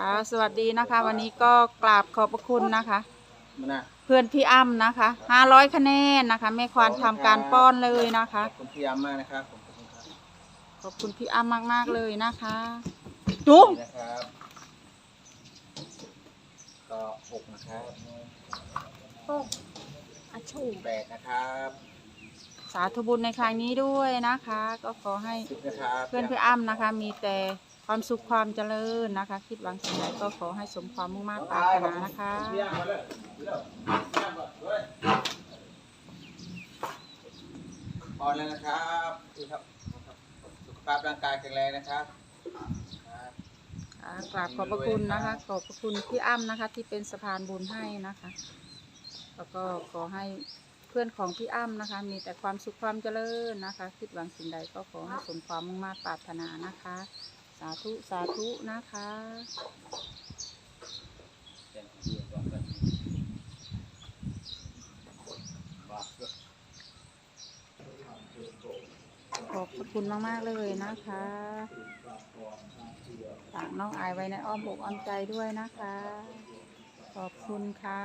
ค่ะสวัสดีนะคะ วันนี้ก็กราบขอบพระคุณนะคะมันน่ะเพื่อนพี่อ้ำนะคะห้าร้อยคะแนนนะคะแม่ควานทำการป้อนเลยนะคะ ขอบคุณพี่ยามมากนะครับผมขอบคุณครับขอบคุณพี่อ้ำมากๆเลยนะคะจุ๊บนี่นะครับ ก็หกนะครับอาชูแปดนะครับสาธุบุญในครั้งนี้ด้วยนะคะ ก็ขอให้สิบนะครับเพื่อนพี่อ้ำนะคะ มีแต่ ความสุขความเจริญนะคะ คิดหวังสิ่งใดก็ขอให้สมความมุ่งมั่นปรารถนานะคะพี่ยามมาเลยเร็วพี่ยามก่อนด้วยพอแล้วนะครับนี่ครับ สุขภาพร่างกายแข็งแรงนะครับครับอ่ากราบขอบพระคุณนะคะ ขอบพระคุณพี่อ้ำนะคะ ที่เป็นสะพานบุญให้นะคะ แล้วก็ขอให้เพื่อนของพี่อ้ำนะคะ มีแต่ความสุขความเจริญนะคะ คิดหวังสิ่งใดก็ขอให้สมความมุ่งมั่นปรารถนานะคะ สาธุสาธุนะคะขอบคุณมาก ๆ เลยนะคะฝากน้องอายไว้ในอ้อมอกอ้อมใจด้วยนะคะ ขอบคุณค่ะ